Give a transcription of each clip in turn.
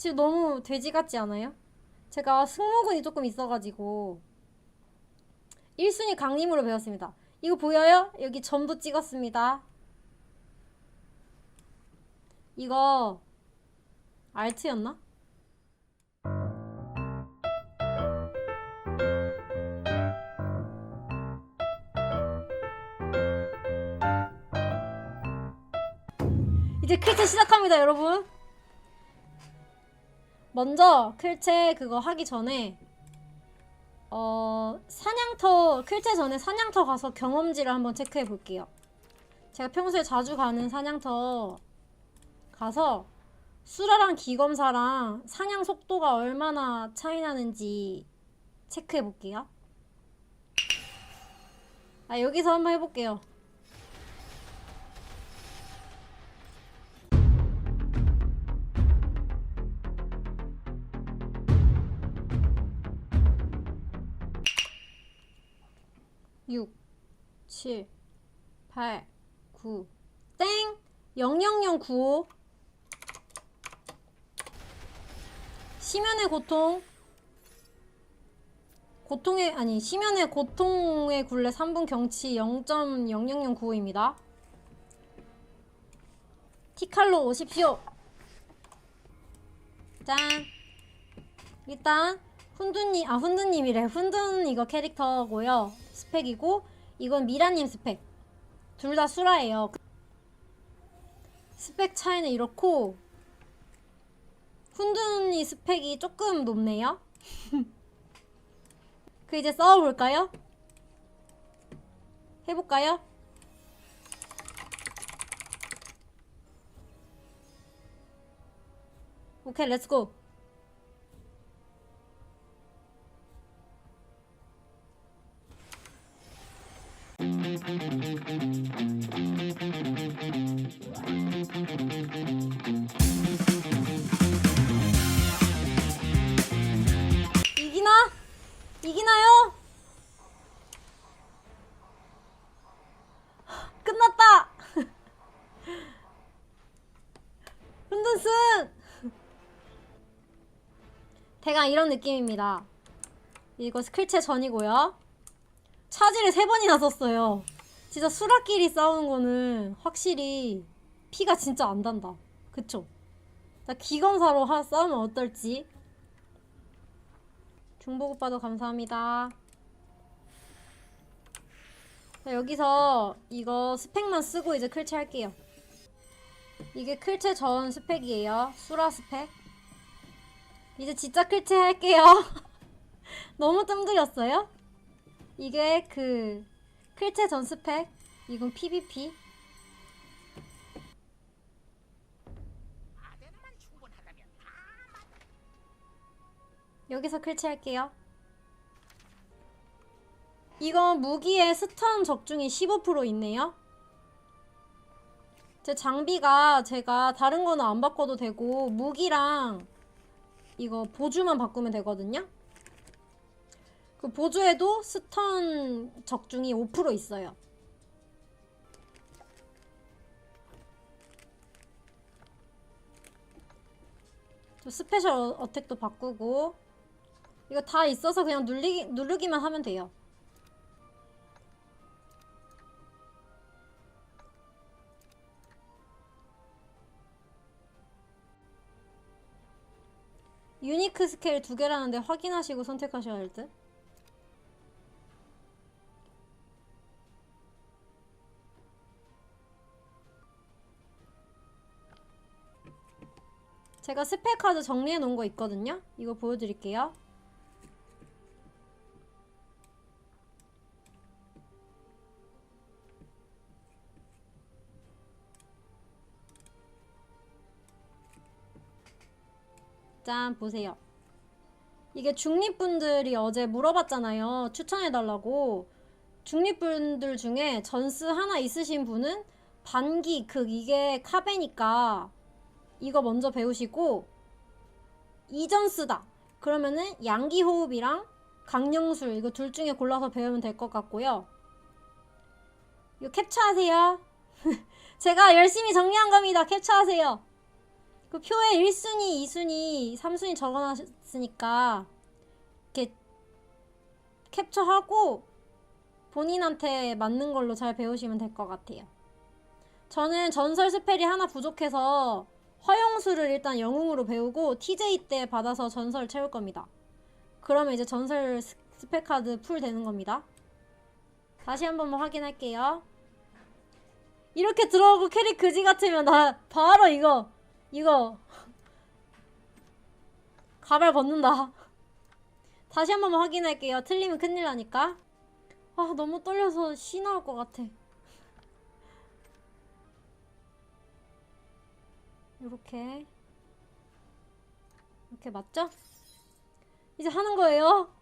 지금 너무 돼지 같지 않아요? 제가 승모근이 조금 있어가지고 1순위 강림으로 배웠습니다. 이거 보여요? 여기 점도 찍었습니다. 이거 알트였나? 이제 클체 시작합니다, 여러분. 먼저 클체 그거 하기 전에 어 사냥터 클체 전에 사냥터 가서 경험지를 한번 체크해 볼게요. 제가 평소에 자주 가는 사냥터 가서 수라랑 기검사랑 사냥 속도가 얼마나 차이 나는지 체크해 볼게요. 아 여기서 한번 해볼게요. 7, 8, 9. 땡! 00095. 심연의 고통. 고통의, 아니, 심연의 고통의 굴레 3분 경치 0.0009입니다 티칼로 오십시오. 짠. 일단, 훈두님, 아, 훈두님이래. 훈두는 이거 캐릭터고요. 스펙이고, 이건 미라님 스펙. 둘 다 수라예요. 스펙 차이는 이렇고 훈둔이 스펙이 조금 높네요. 그 이제 싸워볼까요? 해볼까요? 오케이 렛츠고 이기나? 이기나요? 끝났다! 훈둔승! 대강 이런 느낌입니다. 이거 스킬체 전이고요. 차지를 세 번이나 썼어요. 진짜 수라끼리 싸우는 거는 확실히 피가 진짜 안 단다. 그쵸? 나 기검사로 하, 싸우면 어떨지. 중복 오빠도 감사합니다. 자, 여기서 이거 스펙만 쓰고 이제 클체 할게요. 이게 클체 전 스펙이에요. 수라 스펙. 이제 진짜 클체 할게요. 너무 뜸들였어요? 이게 그 클체 전 스펙. 이건 PVP. 여기서 클체 할게요. 이건 무기에 스턴 적중이 15% 있네요. 제 장비가 제가 다른 거는 안 바꿔도 되고 무기랑 이거 보조만 바꾸면 되거든요. 그 보조에도 스턴 적중이 5% 있어요. 저 스페셜 어- 어택도 바꾸고 이거 다 있어서 그냥 누르기, 누르기만 하면 돼요. 유니크 스케일 두 개라는데 확인하시고 선택하셔야 할 듯. 제가 스펙 카드 정리해 놓은 거 있거든요. 이거 보여드릴게요. 짠 보세요. 이게 중립분들이 어제 물어봤잖아요. 추천해달라고. 중립분들 중에 전스 하나 있으신 분은 반기 극 이게 카베니까 이거 먼저 배우시고 이전스다. 그러면은 양기 호흡이랑 강령술 이거 둘 중에 골라서 배우면 될 것 같고요. 이거 캡처하세요. 제가 열심히 정리한 겁니다. 캡처하세요. 그 표에 1순위, 2순위, 3순위 적어놨으니까 이렇게 캡처하고 본인한테 맞는 걸로 잘 배우시면 될 것 같아요. 저는 전설 스펠이 하나 부족해서 화용수를 일단 영웅으로 배우고 TJ 때 받아서 전설 채울 겁니다. 그러면 이제 전설 스- 스펙 카드 풀 되는 겁니다. 다시 한 번만 확인할게요. 이렇게 들어오고 캐릭 그지 같으면 나 바로 이거 이거 가발 벗는다. 다시 한 번만 확인할게요. 틀리면 큰일 나니까. 아 너무 떨려서 시 나올 것 같아. 이렇게 이렇게 맞죠? 이제 하는 거예요.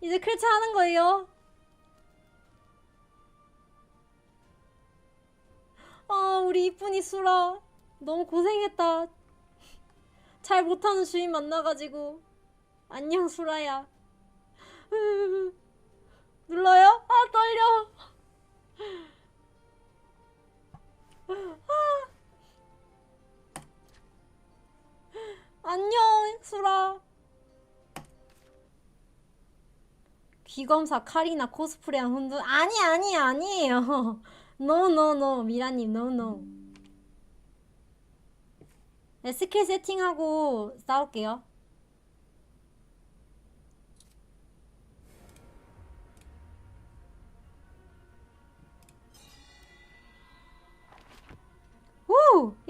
이제 클치 하는 거예요. 아, 우리 이쁜 이 수라. 너무 고생했다. 잘 못하는 주인 만나가지고. 안녕, 수라야. 눌러요? 아, 떨려. 아. 안녕, 수라. 귀검사 카리나 코스프레한 훈두 아니 아니 아니에요. 노노노 미라님 노노. 네, 스킬 세팅하고 싸울게요.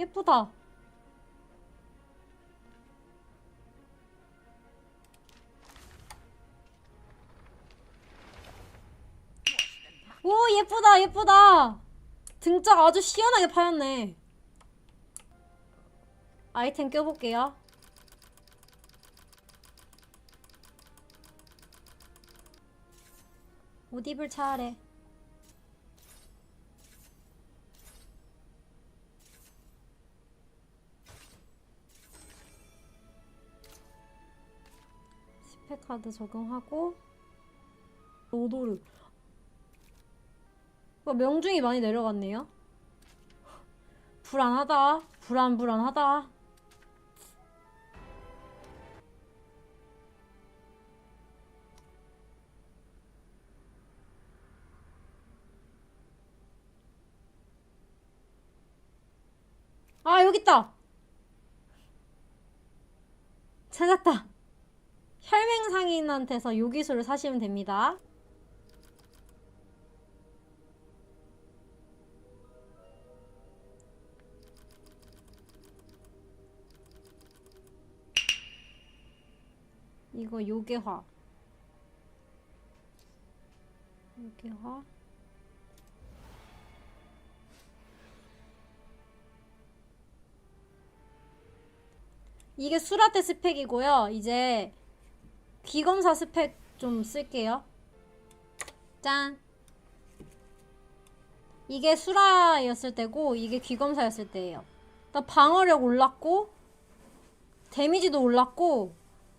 예쁘다. 오 예쁘다 예쁘다. 등짝 아주 시원하게 파였네. 아이템 껴볼게요. 옷 입을 차례 스펙 카드 적용하고 로도르 어, 명중이 많이 내려갔네요. 불안하다. 불안불안하다. 아, 여기 있다. 찾았다. 혈맹상인한테서 요기술을 사시면 됩니다. 이거 요괴화. 요괴화. 이게 수라테 스펙이고요. 이제 귀검사 스펙 좀 쓸게요. 짠. 이게 수라였을 때고 이게 귀검사였을 때예요. 나 방어력 올랐고 데미지도 올랐고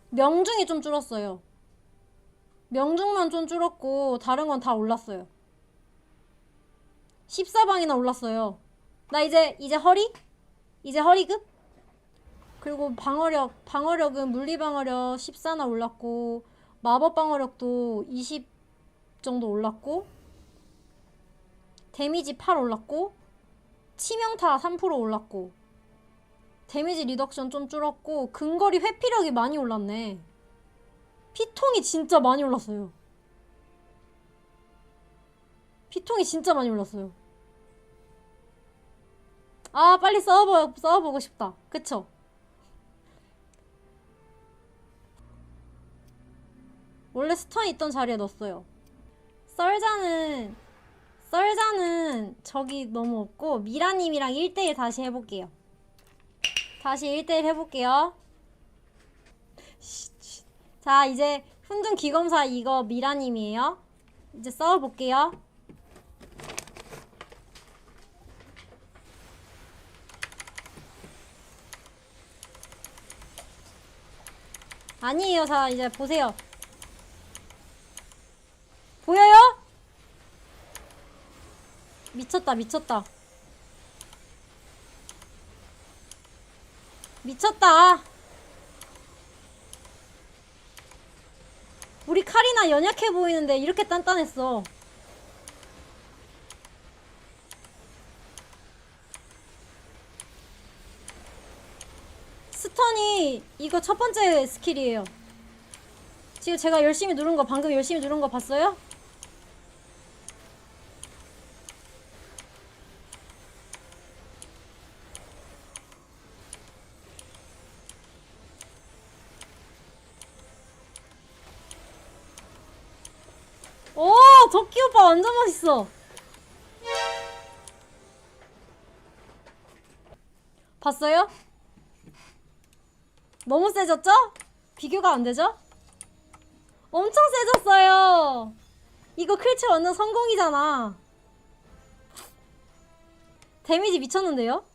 명중이 좀 줄었어요. 명중만 좀 줄었고 다른 건 다 올랐어요. 14방이나 올랐어요. 나 이제 이제 허리? 이제 허리급? 그리고 방어력 방어력은 물리 방어력 14나 올랐고 마법 방어력도 20 정도 올랐고 데미지 8 올랐고 치명타 3% 올랐고 데미지 리덕션 좀 줄었고 근거리 회피력이 많이 올랐네. 피통이 진짜 많이 올랐어요. 피통이 진짜 많이 올랐어요. 아 빨리 싸워보, 싸워보고 싶다. 그쵸? 원래 스턴 있던 자리에 넣었어요. 썰자는 썰자는 적이 너무 없고 미라님이랑 1대1 다시 해볼게요. 다시 1대1 해볼게요. 자, 이제 훈둔 기검사 이거 미라님이에요. 이제 싸워볼게요. 아니에요. 자, 이제 보세요. 보여요? 미쳤다, 미쳤다. 미쳤다. 우리 카리나 연약해 보이는데 이렇게 단단했어. 스턴이 이거 첫 번째 스킬이에요. 지금 제가 열심히 누른 거 방금 열심히 누른 거 봤어요? 오, 덕기 오빠 완전 멋있어. 봤어요? 너무 세졌죠? 비교가 안 되죠? 엄청 세졌어요. 이거 클치 완전 성공이잖아. 데미지 미쳤는데요?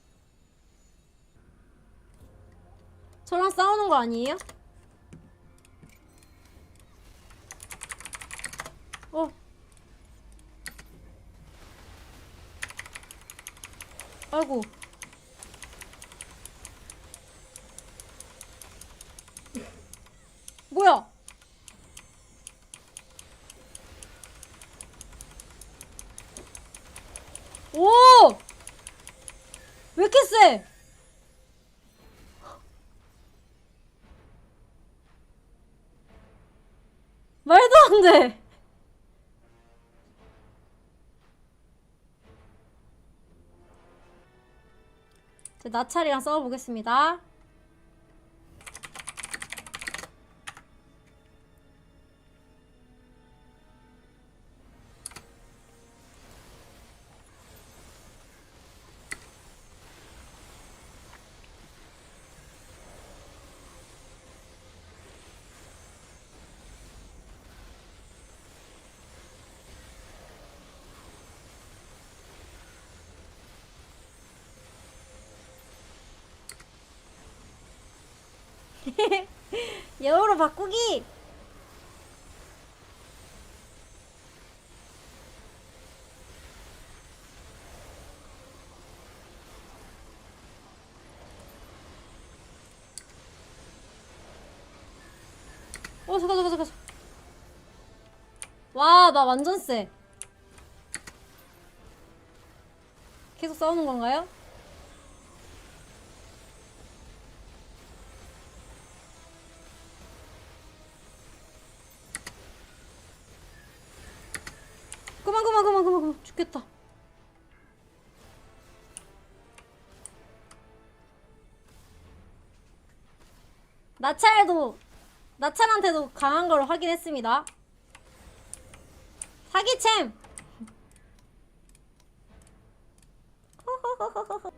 저랑 싸우는 거 아니에요? 어. 아이고. 나찰이랑 싸워보겠습니다. 여우로 바꾸기! 어, 잠깐, 잠깐, 잠깐. 와, 나 완전 세. 계속 싸우는 건가요? 나찰도 나찰한테도 강한 걸 확인했습니다 사기챔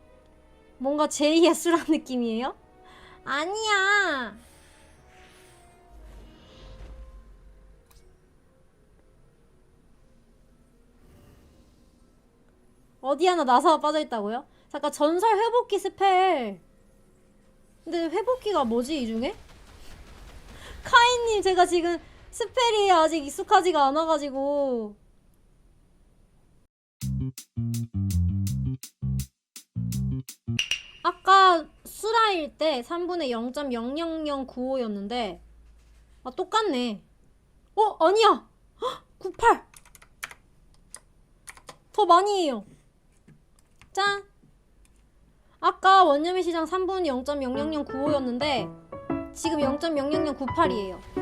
뭔가 제2의 수란 느낌이에요? 아니야 어디 하나 나사가 빠져있다고요? 잠깐 전설 회복기 스펠 근데 회복기가 뭐지 이 중에? 카이님 제가 지금 스펠이 아직 익숙하지가 않아가지고 아까 수라일 때 3분의 0.00095였는데 아 똑같네 어? 아니야 98! 더 많이 해요 짠! 아까 원념의 시장 3분 0.00095였는데 지금 0.00098이에요